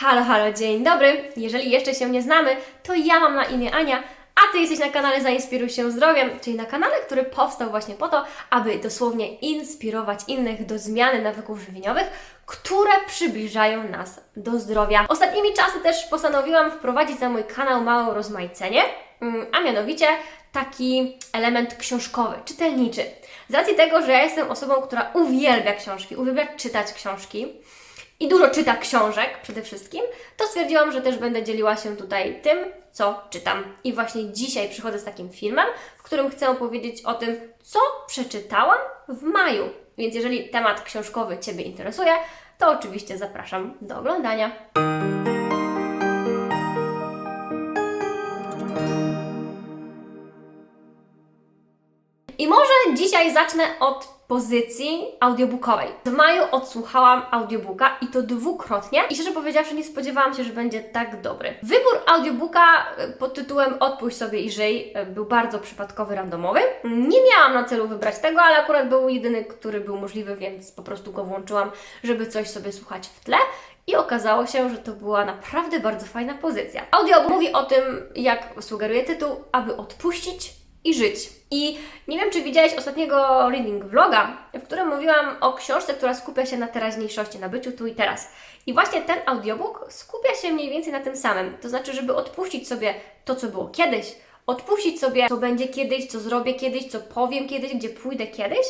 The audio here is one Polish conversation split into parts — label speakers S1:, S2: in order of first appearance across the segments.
S1: Halo, halo, dzień dobry. Jeżeli jeszcze się nie znamy, to ja mam na imię Ania, a Ty jesteś na kanale Zainspiruj się zdrowiem, czyli na kanale, który powstał właśnie po to, aby dosłownie inspirować innych do zmiany nawyków żywieniowych, które przybliżają nas do zdrowia. Ostatnimi czasy też postanowiłam wprowadzić na mój kanał małe rozmaicenie, mm, a mianowicie taki element książkowy, czytelniczy. Z racji tego, że ja jestem osobą, która uwielbia książki, uwielbia czytać książki, i dużo czyta książek przede wszystkim, to stwierdziłam, że też będę dzieliła się tutaj tym, co czytam. I właśnie dzisiaj przychodzę z takim filmem, w którym chcę opowiedzieć o tym, co przeczytałam w maju. Więc jeżeli temat książkowy Ciebie interesuje, to oczywiście zapraszam do oglądania. Dzisiaj zacznę od pozycji audiobookowej. W maju odsłuchałam audiobooka i to dwukrotnie i szczerze powiedziawszy nie spodziewałam się, że będzie tak dobry. Wybór audiobooka e, pod tytułem Odpuść sobie i żyj e, był bardzo przypadkowy, randomowy. Nie miałam na celu wybrać tego, ale akurat był jedyny, który był możliwy, więc po prostu go włączyłam, żeby coś sobie słuchać w tle. I okazało się, że to była naprawdę bardzo fajna pozycja. Audiobook mówi o tym, jak sugeruje tytuł, aby odpuścić i żyć. I nie wiem, czy widziałeś ostatniego reading vloga, w którym mówiłam o książce, która skupia się na teraźniejszości, na byciu tu i teraz. I właśnie ten audiobook skupia się mniej więcej na tym samym. To znaczy, żeby odpuścić sobie to, co było kiedyś, odpuścić sobie, co będzie kiedyś, co zrobię kiedyś, co powiem kiedyś, gdzie pójdę kiedyś,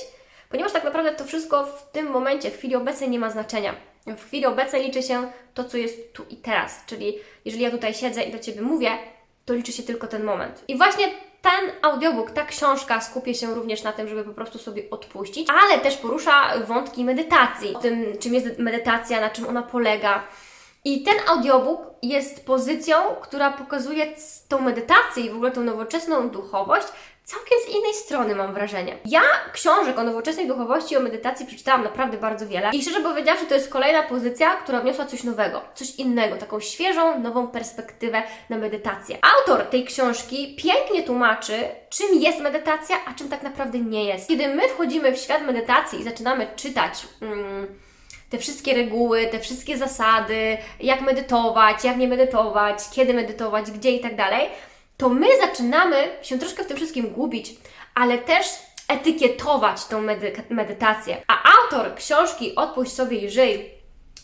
S1: ponieważ tak naprawdę to wszystko w tym momencie, w chwili obecnej nie ma znaczenia. W chwili obecnej liczy się to, co jest tu i teraz. Czyli jeżeli ja tutaj siedzę i do Ciebie mówię, to liczy się tylko ten moment. I właśnie ten audiobook, ta książka skupia się również na tym, żeby po prostu sobie odpuścić, ale też porusza wątki medytacji, o tym, czym jest medytacja, na czym ona polega. I ten audiobook jest pozycją, która pokazuje tą medytację i w ogóle tą nowoczesną duchowość całkiem z innej strony, mam wrażenie. Ja książek o nowoczesnej duchowości i o medytacji przeczytałam naprawdę bardzo wiele i szczerze powiedziawszy, to jest kolejna pozycja, która wniosła coś nowego, coś innego, taką świeżą, nową perspektywę na medytację. Autor tej książki pięknie tłumaczy, czym jest medytacja, a czym tak naprawdę nie jest. Kiedy my wchodzimy w świat medytacji i zaczynamy czytać. Mm, te wszystkie reguły, te wszystkie zasady, jak medytować, jak nie medytować, kiedy medytować, gdzie i tak dalej, to my zaczynamy się troszkę w tym wszystkim gubić, ale też etykietować tą medy- medytację. A autor książki Odpuść sobie i żyj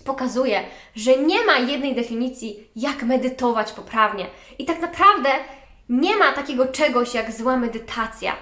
S1: pokazuje, że nie ma jednej definicji, jak medytować poprawnie. I tak naprawdę nie ma takiego czegoś jak zła medytacja.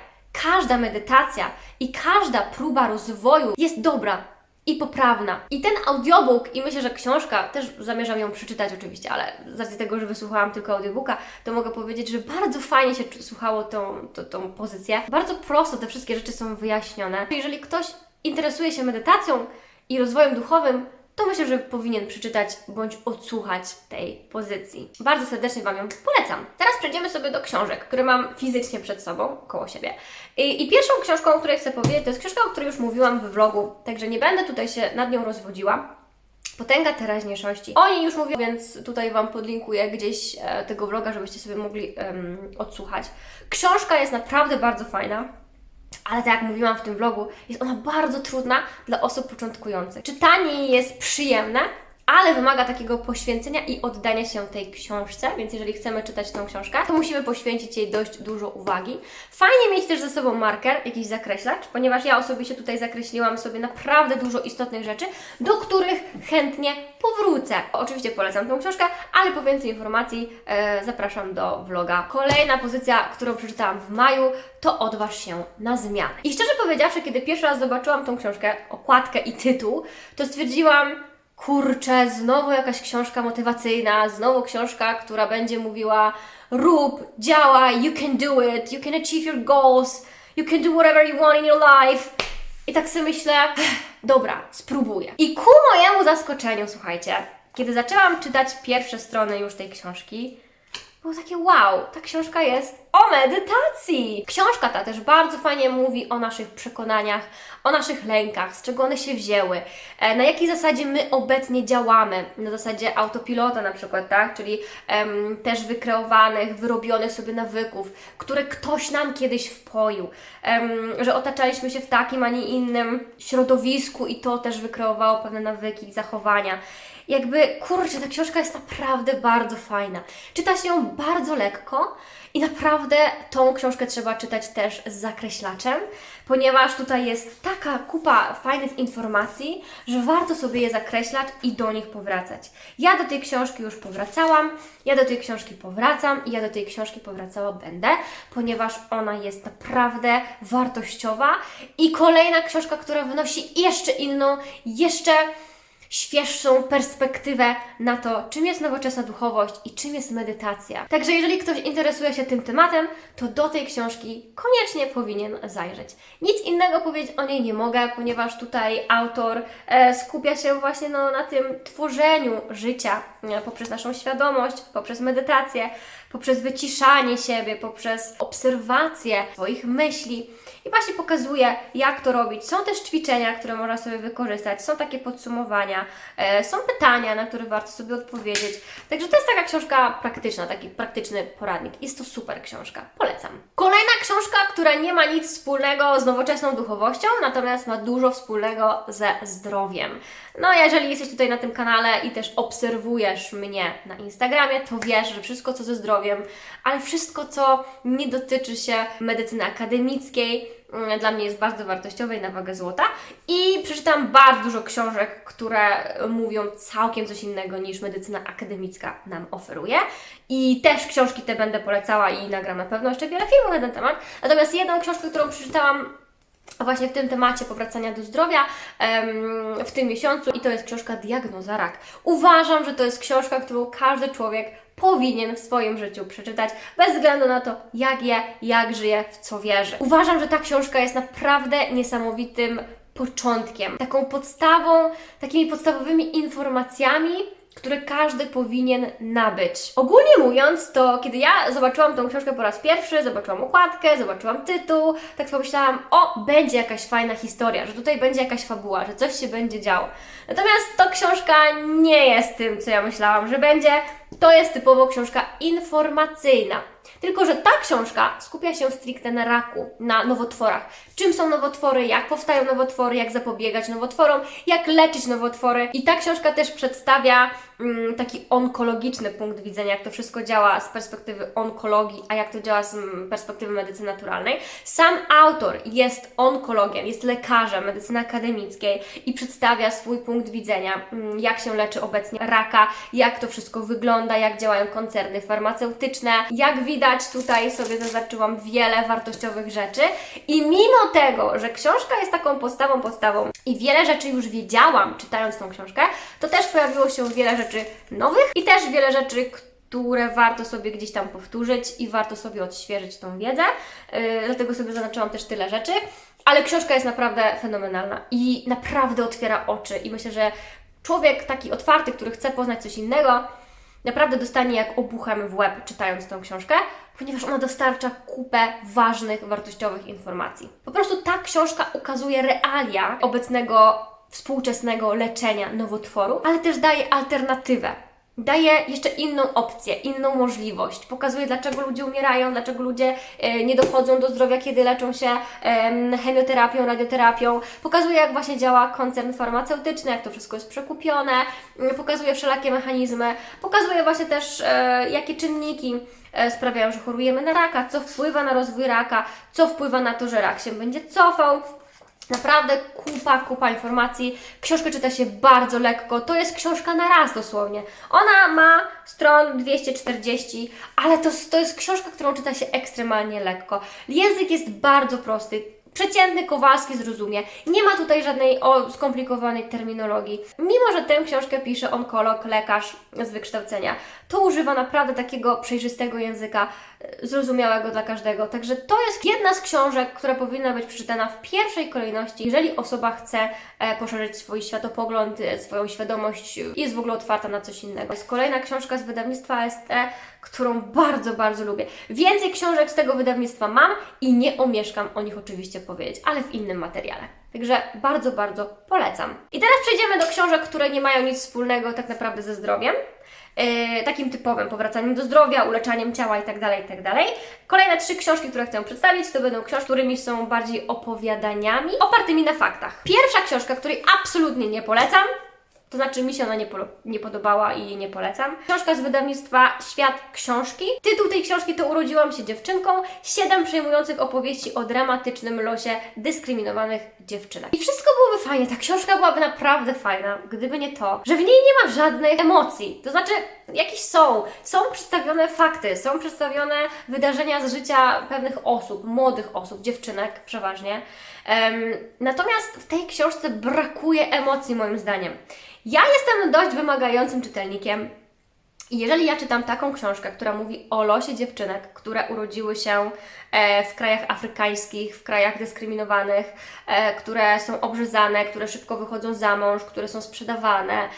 S1: Każda medytacja i każda próba rozwoju jest dobra, i poprawna. I ten audiobook, i myślę, że książka, też zamierzam ją przeczytać oczywiście, ale z racji tego, że wysłuchałam tylko audiobooka, to mogę powiedzieć, że bardzo fajnie się słuchało tą, tą, tą pozycję. Bardzo prosto te wszystkie rzeczy są wyjaśnione. Jeżeli ktoś interesuje się medytacją i rozwojem duchowym, to myślę, że powinien przeczytać bądź odsłuchać tej pozycji. Bardzo serdecznie Wam ją polecam. Teraz przejdziemy sobie do książek, które mam fizycznie przed sobą, koło siebie. I, I, pierwszą książką, o której chcę powiedzieć, to jest książka, o której już mówiłam w vlogu, także nie będę tutaj się nad nią rozwodziła. Potęga teraźniejszości. O niej już mówię, więc tutaj Wam podlinkuję gdzieś e, tego vloga, żebyście sobie mogli um, odsłuchać. Książka jest naprawdę bardzo fajna. Ale tak jak mówiłam w tym vlogu, jest ona bardzo trudna dla osób początkujących. Czytanie jest przyjemne, ale wymaga takiego poświęcenia i oddania się tej książce, więc jeżeli chcemy czytać tą książkę, to musimy poświęcić jej dość dużo uwagi. Fajnie mieć też ze sobą marker, jakiś zakreślacz, ponieważ ja osobiście tutaj zakreśliłam sobie naprawdę dużo istotnych rzeczy, do których chętnie powrócę. Oczywiście polecam tą książkę, ale po więcej informacji e, zapraszam do vloga. Kolejna pozycja, którą przeczytałam w maju, to odważ się na zmianę. I szczerze powiedziawszy, kiedy pierwszy raz zobaczyłam tą książkę, okładkę i tytuł, to stwierdziłam, kurczę, znowu jakaś książka motywacyjna, znowu książka, która będzie mówiła rób, działaj, you can do it, you can achieve your goals, you can do whatever you want in your life. I tak sobie myślę, dobra, spróbuję. I ku mojemu zaskoczeniu, słuchajcie, kiedy zaczęłam czytać pierwsze strony już tej książki, było takie wow, ta książka jest o medytacji. Książka ta też bardzo fajnie mówi o naszych przekonaniach, o naszych lękach, z czego one się wzięły, e, na jakiej zasadzie my obecnie działamy, na zasadzie autopilota na przykład, tak, czyli em, też wykreowanych, wyrobionych sobie nawyków, które ktoś nam kiedyś wpoił, em, że otaczaliśmy się w takim, a nie innym środowisku i to też wykreowało pewne nawyki i zachowania. Jakby, kurczę, ta książka jest naprawdę bardzo fajna. Czyta się ją bardzo lekko i naprawdę tą książkę trzeba czytać też z zakreślaczem, ponieważ tutaj jest taka kupa fajnych informacji, że warto sobie je zakreślać i do nich powracać. Ja do tej książki już powracałam, ja do tej książki powracam i ja do tej książki powracała będę, ponieważ ona jest naprawdę wartościowa i kolejna książka, która wnosi jeszcze inną, jeszcze świeższą perspektywę na to, czym jest nowoczesna duchowość i czym jest medytacja. Także jeżeli ktoś interesuje się tym tematem, to do tej książki koniecznie powinien zajrzeć. Nic innego powiedzieć o niej nie mogę, ponieważ tutaj autor e, skupia się właśnie no, na tym tworzeniu życia e, poprzez naszą świadomość, poprzez medytację, poprzez wyciszanie siebie, poprzez obserwację swoich myśli. I właśnie pokazuje, jak to robić. Są też ćwiczenia, które można sobie wykorzystać, są takie podsumowania, e, są pytania, na które warto sobie odpowiedzieć. Także to jest taka książka praktyczna, taki praktyczny poradnik. Jest to super książka. Polecam. Kolejna książka, która nie ma nic wspólnego z nowoczesną duchowością, natomiast ma dużo wspólnego ze zdrowiem. No, jeżeli jesteś tutaj na tym kanale i też obserwujesz mnie na Instagramie, to wiesz, że wszystko co ze zdrowiem, ale wszystko co nie dotyczy się medycyny akademickiej, mm, dla mnie jest bardzo wartościowe i na wagę złota. I przeczytam bardzo dużo książek, które mówią całkiem coś innego niż medycyna akademicka nam oferuje. I też książki te będę polecała i nagram na pewno jeszcze wiele filmów na ten temat. Natomiast jedną książkę, którą przeczytałam właśnie w tym temacie powracania do zdrowia em, w tym miesiącu i to jest książka Diagnoza Rak. Uważam, że to jest książka, którą każdy człowiek powinien w swoim życiu przeczytać, bez względu na to, jak je, jak żyje, w co wierzy. Uważam, że ta książka jest naprawdę niesamowitym początkiem, taką podstawą, takimi podstawowymi informacjami, które każdy powinien nabyć. Ogólnie mówiąc, to kiedy ja zobaczyłam tą książkę po raz pierwszy, zobaczyłam okładkę, zobaczyłam tytuł, tak pomyślałam, o, będzie jakaś fajna historia, że tutaj będzie jakaś fabuła, że coś się będzie działo. Natomiast to książka nie jest tym, co ja myślałam, że będzie. To jest typowo książka informacyjna. Tylko, że ta książka skupia się stricte na raku, na nowotworach. Czym są nowotwory, jak powstają nowotwory, jak zapobiegać nowotworom, jak leczyć nowotwory. I ta książka też przedstawia mm, taki onkologiczny punkt widzenia, jak to wszystko działa z perspektywy onkologii, a jak to działa z mm, perspektywy medycyny naturalnej. Sam autor jest onkologiem, jest lekarzem medycyny akademickiej i przedstawia swój punkt widzenia, mm, jak się leczy obecnie raka, jak to wszystko wygląda, jak działają koncerny farmaceutyczne. Jak widać, tutaj sobie zaznaczyłam wiele wartościowych rzeczy i mimo tego, że książka jest taką postawą, podstawą i wiele rzeczy już wiedziałam czytając tą książkę, to też pojawiło się wiele rzeczy nowych i też wiele rzeczy, które warto sobie gdzieś tam powtórzyć i warto sobie odświeżyć tą wiedzę. Yy, dlatego sobie zaznaczyłam też tyle rzeczy. Ale książka jest naprawdę fenomenalna i naprawdę otwiera oczy. I myślę, że człowiek taki otwarty, który chce poznać coś innego, naprawdę dostanie jak obuchem w łeb czytając tą książkę, ponieważ ona dostarcza kupę ważnych, wartościowych informacji. Po prostu ta książka ukazuje realia obecnego współczesnego leczenia nowotworu, ale też daje alternatywę. Daje jeszcze inną opcję, inną możliwość. Pokazuje, dlaczego ludzie umierają, dlaczego ludzie e, nie dochodzą do zdrowia, kiedy leczą się em, chemioterapią, radioterapią. Pokazuje, jak właśnie działa koncern farmaceutyczny, jak to wszystko jest przekupione. Mm, Pokazuje wszelakie mechanizmy. Pokazuje właśnie też, e, jakie czynniki e, sprawiają, że chorujemy na raka, co wpływa na rozwój raka, co wpływa na to, że rak się będzie cofał. Naprawdę kupa, kupa informacji. Książkę czyta się bardzo lekko. To jest książka na raz dosłownie. Ona ma stron 240, ale to, to jest książka, którą czyta się ekstremalnie lekko. Język jest bardzo prosty. Przeciętny Kowalski zrozumie. Nie ma tutaj żadnej o, skomplikowanej terminologii. Mimo, że tę książkę pisze onkolog, lekarz z wykształcenia, to używa naprawdę takiego przejrzystego języka, zrozumiałego dla każdego. Także to jest jedna z książek, która powinna być przeczytana w pierwszej kolejności, jeżeli osoba chce e, poszerzyć swój światopogląd, e, swoją świadomość i jest w ogóle otwarta na coś innego. Jest kolejna książka z wydawnictwa AST, którą bardzo, bardzo lubię. Więcej książek z tego wydawnictwa mam i nie omieszkam o nich oczywiście powiedzieć, ale w innym materiale. Także bardzo, bardzo polecam. I teraz przejdziemy do książek, które nie mają nic wspólnego tak naprawdę ze zdrowiem. Yy, takim typowym powracaniem do zdrowia, uleczaniem ciała itd., itd. Kolejne trzy książki, które chcę przedstawić, to będą książki, którymi są bardziej opowiadaniami opartymi na faktach. Pierwsza książka, której absolutnie nie polecam, to znaczy mi się ona nie, nie podobała i jej nie polecam. Książka z wydawnictwa Świat Książki. Tytuł tej książki to Urodziłam się dziewczynką. Siedem przejmujących opowieści o dramatycznym losie dyskryminowanych dziewczynek. I wszystko byłoby fajnie, ta książka byłaby naprawdę fajna, gdyby nie to, że w niej nie ma żadnych emocji. To znaczy, jakieś są. Są przedstawione fakty, są przedstawione wydarzenia z życia pewnych osób, młodych osób, dziewczynek przeważnie. Em, natomiast w tej książce brakuje emocji, moim zdaniem. Ja jestem dość wymagającym czytelnikiem. I jeżeli ja czytam taką książkę, która mówi o losie dziewczynek, które urodziły się e, w krajach afrykańskich, w krajach dyskryminowanych, e, które są obrzezane, które szybko wychodzą za mąż, które są sprzedawane,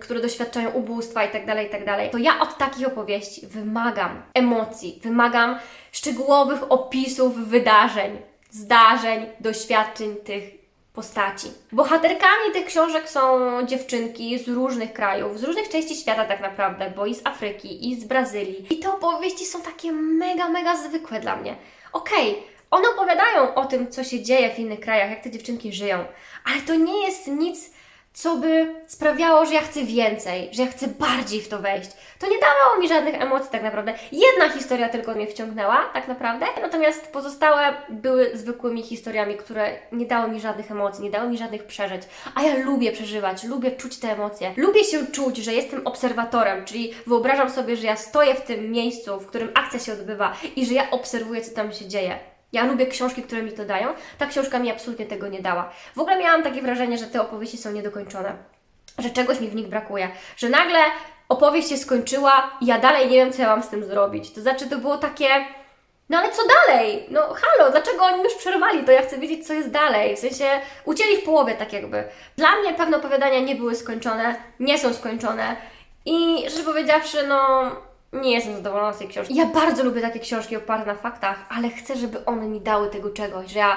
S1: które doświadczają ubóstwa itd., itd., to ja od takich opowieści wymagam emocji, wymagam szczegółowych opisów wydarzeń, zdarzeń, doświadczeń tych postaci. Bohaterkami tych książek są dziewczynki z różnych krajów, z różnych części świata tak naprawdę, bo i z Afryki, i z Brazylii. I te opowieści są takie mega, mega zwykłe dla mnie. Okej, one opowiadają o tym, co się dzieje w innych krajach, jak te dziewczynki żyją, ale to nie jest nic, co by sprawiało, że ja chcę więcej, że ja chcę bardziej w to wejść. To nie dawało mi żadnych emocji tak naprawdę. Jedna historia tylko mnie wciągnęła, tak naprawdę, natomiast pozostałe były zwykłymi historiami, które nie dały mi żadnych emocji, nie dały mi żadnych przeżyć. A ja lubię przeżywać, lubię czuć te emocje. Lubię się czuć, że jestem obserwatorem, czyli wyobrażam sobie, że ja stoję w tym miejscu, w którym akcja się odbywa i że ja obserwuję, co tam się dzieje. Ja lubię książki, które mi to dają. Ta książka mi absolutnie tego nie dała. W ogóle miałam takie wrażenie, że te opowieści są niedokończone, że czegoś mi w nich brakuje, że nagle opowieść się skończyła i ja dalej nie wiem, co ja mam z tym zrobić. To znaczy, to było takie. No ale co dalej? No halo, dlaczego oni już przerwali to? Ja chcę wiedzieć, co jest dalej. W sensie ucięli w połowie, tak jakby. Dla mnie pewne opowiadania nie były skończone, nie są skończone. I szczerze powiedziawszy, no nie jestem zadowolona z tej książki. Ja bardzo lubię takie książki oparte na faktach, ale chcę, żeby one mi dały tego czegoś, że ja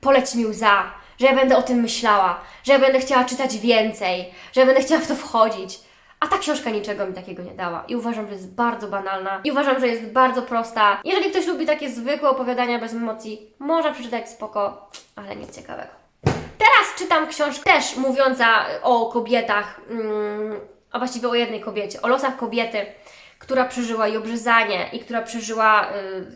S1: poleci mi łza, że ja będę o tym myślała, że ja będę chciała czytać więcej, że ja będę chciała w to wchodzić. A ta książka niczego mi takiego nie dała. I uważam, że jest bardzo banalna. I uważam, że jest bardzo prosta. Jeżeli ktoś lubi takie zwykłe opowiadania bez emocji, może przeczytać spoko, ale nic ciekawego. Teraz czytam książkę też mówiąca o kobietach, mm, a właściwie o jednej kobiecie, o losach kobiety, która przeżyła i obrzezanie, i która przeżyła y,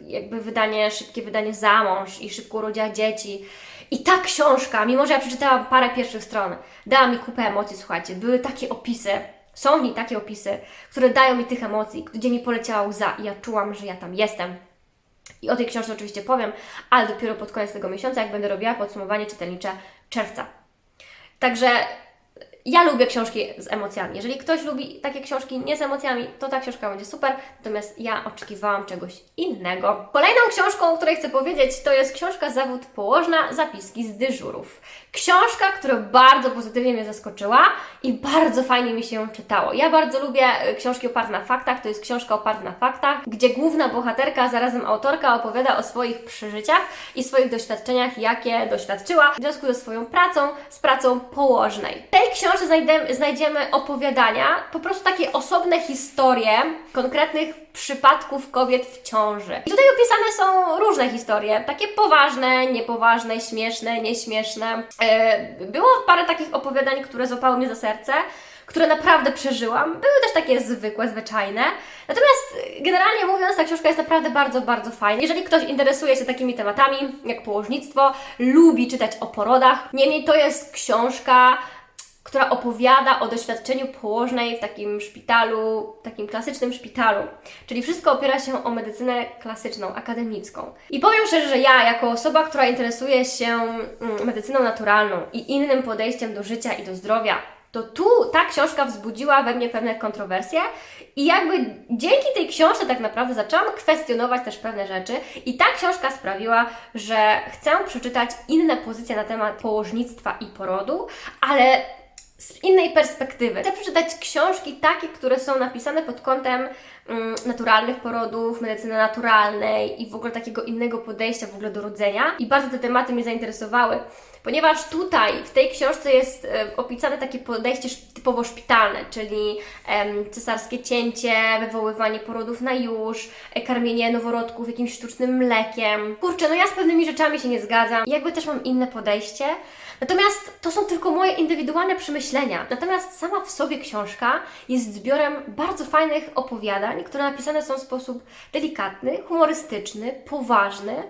S1: jakby wydanie, szybkie wydanie za mąż i szybko urodziła dzieci. I ta książka, mimo że ja przeczytałam parę pierwszych stron, dała mi kupę emocji, słuchajcie. Były takie opisy, są w niej takie opisy, które dają mi tych emocji, gdzie mi poleciała łza i ja czułam, że ja tam jestem. I o tej książce oczywiście powiem, ale dopiero pod koniec tego miesiąca, jak będę robiła podsumowanie czytelnicze czerwca. Także ja lubię książki z emocjami. Jeżeli ktoś lubi takie książki nie z emocjami, to ta książka będzie super. Natomiast ja oczekiwałam czegoś innego. Kolejną książką, o której chcę powiedzieć, to jest książka Zawód Położna, zapiski z dyżurów. Książka, która bardzo pozytywnie mnie zaskoczyła i bardzo fajnie mi się ją czytało. Ja bardzo lubię e, książki oparte na faktach. To jest książka oparta na faktach, gdzie główna bohaterka, zarazem autorka opowiada o swoich przeżyciach i swoich doświadczeniach, jakie doświadczyła w związku ze swoją pracą, z pracą położnej. Tej książce znajdziemy opowiadania, po prostu takie osobne historie konkretnych przypadków kobiet w ciąży. I tutaj opisane są różne historie, takie poważne, niepoważne, śmieszne, nieśmieszne. E, Było parę takich opowiadań, które złapały mnie za serce, które naprawdę przeżyłam. Były też takie zwykłe, zwyczajne. Natomiast e, generalnie mówiąc, ta książka jest naprawdę bardzo, bardzo fajna. Jeżeli ktoś interesuje się takimi tematami, jak położnictwo, lubi czytać o porodach, niemniej to jest książka, która opowiada o doświadczeniu położnej w takim szpitalu, takim klasycznym szpitalu. Czyli wszystko opiera się o medycynę klasyczną, akademicką. I powiem szczerze, że ja, jako osoba, która interesuje się mm, medycyną naturalną i innym podejściem do życia i do zdrowia, to tu ta książka wzbudziła we mnie pewne kontrowersje i jakby dzięki tej książce tak naprawdę zaczęłam kwestionować też pewne rzeczy i ta książka sprawiła, że chcę przeczytać inne pozycje na temat położnictwa i porodu, ale z innej perspektywy. Chcę przeczytać książki takie, które są napisane pod kątem mm, naturalnych porodów, medycyny naturalnej i w ogóle takiego innego podejścia w ogóle do rodzenia. I bardzo te tematy mnie zainteresowały. Ponieważ tutaj w tej książce jest e, opisane takie podejście typowo szpitalne, czyli cesarskie cięcie, wywoływanie porodów na już, e, karmienie noworodków jakimś sztucznym mlekiem. Kurczę, no ja z pewnymi rzeczami się nie zgadzam. Jakby też mam inne podejście. Natomiast to są tylko moje indywidualne przemyślenia. Natomiast sama w sobie książka jest zbiorem bardzo fajnych opowiadań, które napisane są w sposób delikatny, humorystyczny, poważny.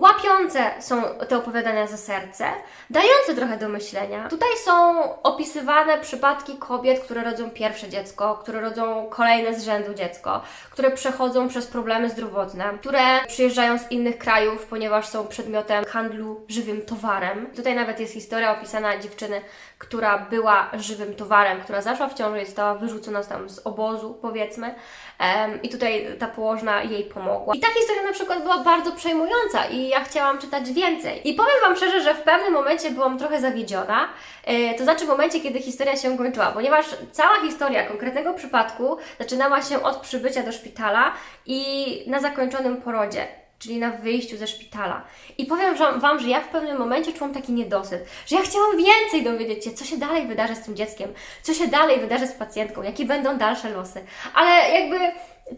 S1: Łapiące są te opowiadania za serce, dające trochę do myślenia. Tutaj są opisywane przypadki kobiet, które rodzą pierwsze dziecko, które rodzą kolejne z rzędu dziecko, które przechodzą przez problemy zdrowotne, które przyjeżdżają z innych krajów, ponieważ są przedmiotem handlu żywym towarem. Tutaj nawet jest historia opisana dziewczyny, która była żywym towarem, która zaszła w ciążę i została wyrzucona tam z obozu, powiedzmy. Em, I tutaj ta położna jej pomogła. I ta historia na przykład była bardzo przejmująca i ja chciałam czytać więcej. I powiem Wam szczerze, że w pewnym momencie byłam trochę zawiedziona, e, to znaczy w momencie, kiedy historia się kończyła, ponieważ cała historia konkretnego przypadku zaczynała się od przybycia do szpitala i na zakończonym porodzie czyli na wyjściu ze szpitala. I powiem Wam, że ja w pewnym momencie czułam taki niedosyt, że ja chciałam więcej dowiedzieć się, co się dalej wydarzy z tym dzieckiem, co się dalej wydarzy z pacjentką, jakie będą dalsze losy. Ale jakby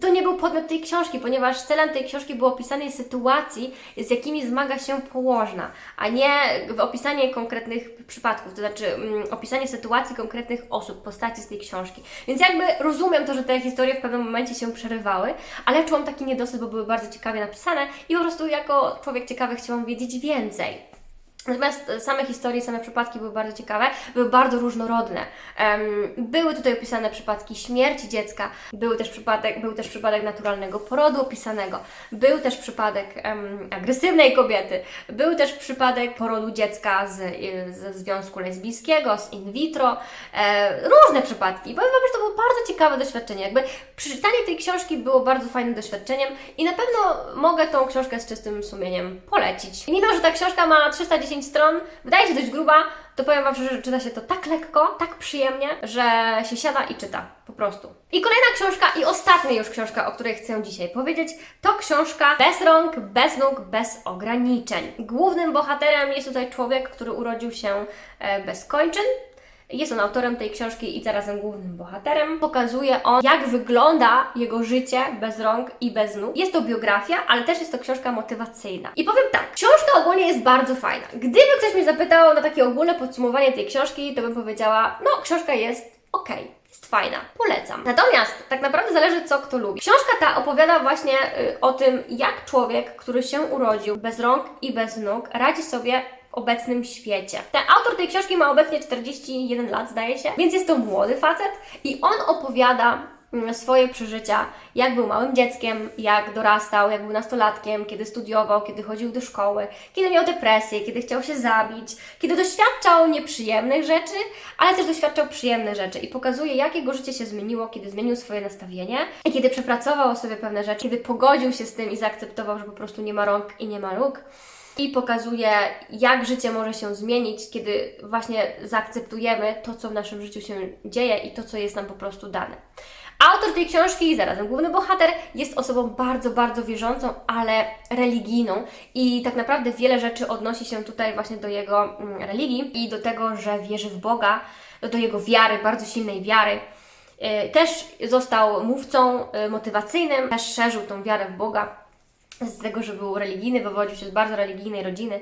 S1: to nie był podmiot tej książki, ponieważ celem tej książki było opisanie sytuacji, z jakimi zmaga się położna, a nie opisanie konkretnych przypadków, to znaczy mm, opisanie sytuacji konkretnych osób, postaci z tej książki. Więc jakby rozumiem to, że te historie w pewnym momencie się przerywały, ale czułam taki niedosyt, bo były bardzo ciekawie napisane i po prostu jako człowiek ciekawy chciałam wiedzieć więcej. Natomiast e, same historie, same przypadki były bardzo ciekawe, były bardzo różnorodne. Były tutaj opisane przypadki śmierci dziecka, był też przypadek, był też przypadek naturalnego porodu opisanego, był też przypadek em, agresywnej kobiety, był też przypadek porodu dziecka z, y, ze związku lesbijskiego, z in vitro, e, różne przypadki. Powiem Wam, że to było bardzo ciekawe doświadczenie. Jakby przeczytanie tej książki było bardzo fajnym doświadczeniem i na pewno mogę tą książkę z czystym sumieniem polecić. I mimo, że ta książka ma 310 stron, wydaje się dość gruba, to powiem Wam że czyta się to tak lekko, tak przyjemnie, że się siada i czyta. Po prostu. I kolejna książka i ostatnia już książka, o której chcę dzisiaj powiedzieć, to książka Bez rąk, bez nóg, bez ograniczeń. Głównym bohaterem jest tutaj człowiek, który urodził się e, bez kończyn, jest on autorem tej książki i zarazem głównym bohaterem. Pokazuje on, jak wygląda jego życie bez rąk i bez nóg. Jest to biografia, ale też jest to książka motywacyjna. I powiem tak, książka ogólnie jest bardzo fajna. Gdyby ktoś mnie zapytał na takie ogólne podsumowanie tej książki, to bym powiedziała, no książka jest okej. Jest fajna, polecam. Natomiast tak naprawdę zależy, co kto lubi. Książka ta opowiada właśnie y, o tym, jak człowiek, który się urodził bez rąk i bez nóg, radzi sobie w obecnym świecie. Ten autor tej książki ma obecnie 41 lat, zdaje się, więc jest to młody facet i on opowiada mm, swoje przeżycia, jak był małym dzieckiem, jak dorastał, jak był nastolatkiem, kiedy studiował, kiedy chodził do szkoły, kiedy miał depresję, kiedy chciał się zabić, kiedy doświadczał nieprzyjemnych rzeczy, ale też doświadczał przyjemnych rzeczy i pokazuje, jak jego życie się zmieniło, kiedy zmienił swoje nastawienie i kiedy przepracował sobie pewne rzeczy, kiedy pogodził się z tym i zaakceptował, że po prostu nie ma rąk i nie ma nóg i pokazuje, jak życie może się zmienić, kiedy właśnie zaakceptujemy to, co w naszym życiu się dzieje i to, co jest nam po prostu dane. Autor tej książki, zarazem główny bohater, jest osobą bardzo, bardzo wierzącą, ale religijną i tak naprawdę wiele rzeczy odnosi się tutaj właśnie do jego mm, religii i do tego, że wierzy w Boga, do, do jego wiary, bardzo silnej wiary. Y, Też został mówcą y, motywacyjnym, też szerzył tą wiarę w Boga z tego, że był religijny, wywodził się z bardzo religijnej rodziny.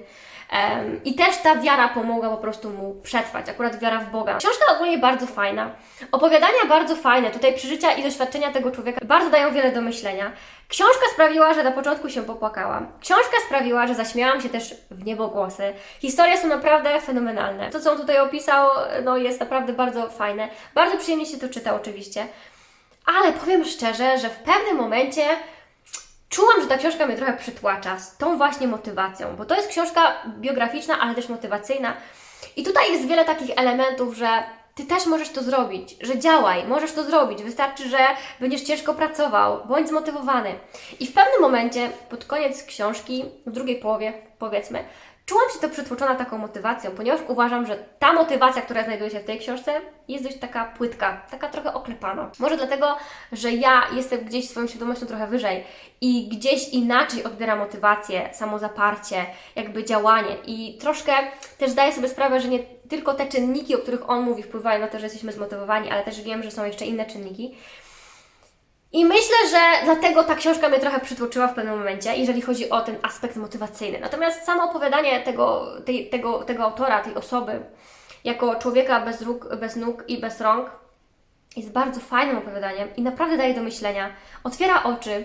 S1: Em, I też ta wiara pomogła po prostu mu przetrwać, akurat wiara w Boga. Książka ogólnie bardzo fajna. Opowiadania bardzo fajne, tutaj przeżycia i doświadczenia tego człowieka bardzo dają wiele do myślenia. Książka sprawiła, że na początku się popłakałam. Książka sprawiła, że zaśmiałam się też w niebogłosy. Historie są naprawdę fenomenalne. To, co on tutaj opisał, no jest naprawdę bardzo fajne. Bardzo przyjemnie się to czyta oczywiście. Ale powiem szczerze, że w pewnym momencie Czułam, że ta książka mnie trochę przytłacza z tą właśnie motywacją, bo to jest książka biograficzna, ale też motywacyjna. I tutaj jest wiele takich elementów, że ty też możesz to zrobić, że działaj, możesz to zrobić. Wystarczy, że będziesz ciężko pracował, bądź zmotywowany. I w pewnym momencie, pod koniec książki, w drugiej połowie, powiedzmy, Czułam się to przytłoczona taką motywacją, ponieważ uważam, że ta motywacja, która znajduje się w tej książce, jest dość taka płytka, taka trochę oklepana. Może dlatego, że ja jestem gdzieś swoją świadomością trochę wyżej i gdzieś inaczej odbieram motywację, samozaparcie, jakby działanie i troszkę też zdaję sobie sprawę, że nie tylko te czynniki, o których on mówi, wpływają na to, że jesteśmy zmotywowani, ale też wiem, że są jeszcze inne czynniki. I myślę, że dlatego ta książka mnie trochę przytłoczyła w pewnym momencie, jeżeli chodzi o ten aspekt motywacyjny. Natomiast samo opowiadanie tego, tej, tego, tego autora, tej osoby, jako człowieka bez, róg, bez nóg i bez rąk, jest bardzo fajnym opowiadaniem i naprawdę daje do myślenia, otwiera oczy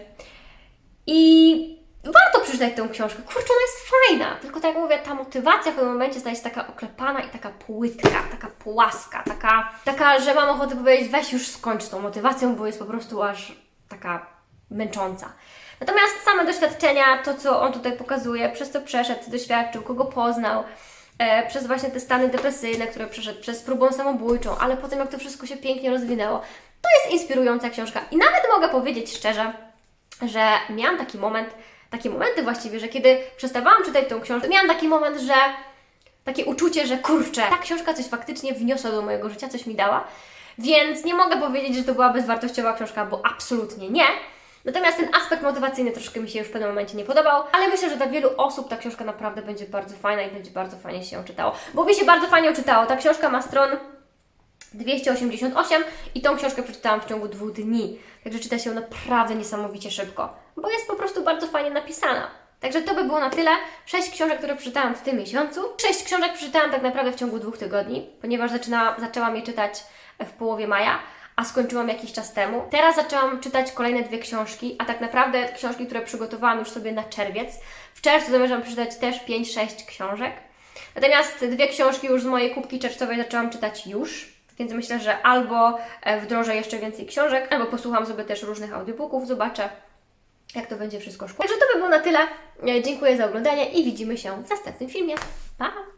S1: i warto przeczytać tę książkę. Kurczę, ona jest fajna, tylko tak jak mówię, ta motywacja w pewnym momencie staje się taka oklepana i taka płytka, taka płaska, taka, taka, że mam ochotę powiedzieć, weź już skończ tą motywacją, bo jest po prostu aż taka męcząca. Natomiast same doświadczenia, to co on tutaj pokazuje, przez co przeszedł, doświadczył, kogo poznał, e, przez właśnie te stany depresyjne, które przeszedł, przez próbę samobójczą, ale potem jak to wszystko się pięknie rozwinęło, to jest inspirująca książka. I nawet mogę powiedzieć szczerze, że miałam taki moment, takie momenty właściwie, że kiedy przestawałam czytać tą książkę, miałam taki moment, że takie uczucie, że kurczę, ta książka coś faktycznie wniosła do mojego życia, coś mi dała. Więc nie mogę powiedzieć, że to była bezwartościowa książka, bo absolutnie nie. Natomiast ten aspekt motywacyjny troszkę mi się już w pewnym momencie nie podobał, ale myślę, że dla wielu osób ta książka naprawdę będzie bardzo fajna i będzie bardzo fajnie się ją czytało. Bo mi się bardzo fajnie czytało. Ta książka ma stron 288 i tą książkę przeczytałam w ciągu dwóch dni. Także czyta się naprawdę niesamowicie szybko, bo jest po prostu bardzo fajnie napisana. Także to by było na tyle. Sześć książek, które przeczytałam w tym miesiącu. Sześć książek przeczytałam tak naprawdę w ciągu dwóch tygodni, ponieważ zaczyna, zaczęłam je czytać w połowie maja, a skończyłam jakiś czas temu. Teraz zaczęłam czytać kolejne dwie książki, a tak naprawdę książki, które przygotowałam już sobie na czerwiec. W czerwcu zamierzam przeczytać też 5-6 książek. Natomiast dwie książki już z mojej kubki czerwcowej zaczęłam czytać już. Więc myślę, że albo e, wdrożę jeszcze więcej książek, albo posłucham sobie też różnych audiobooków, zobaczę, jak to będzie wszystko szło. Także to by było na tyle. E, Dziękuję za oglądanie i widzimy się w następnym filmie. Pa!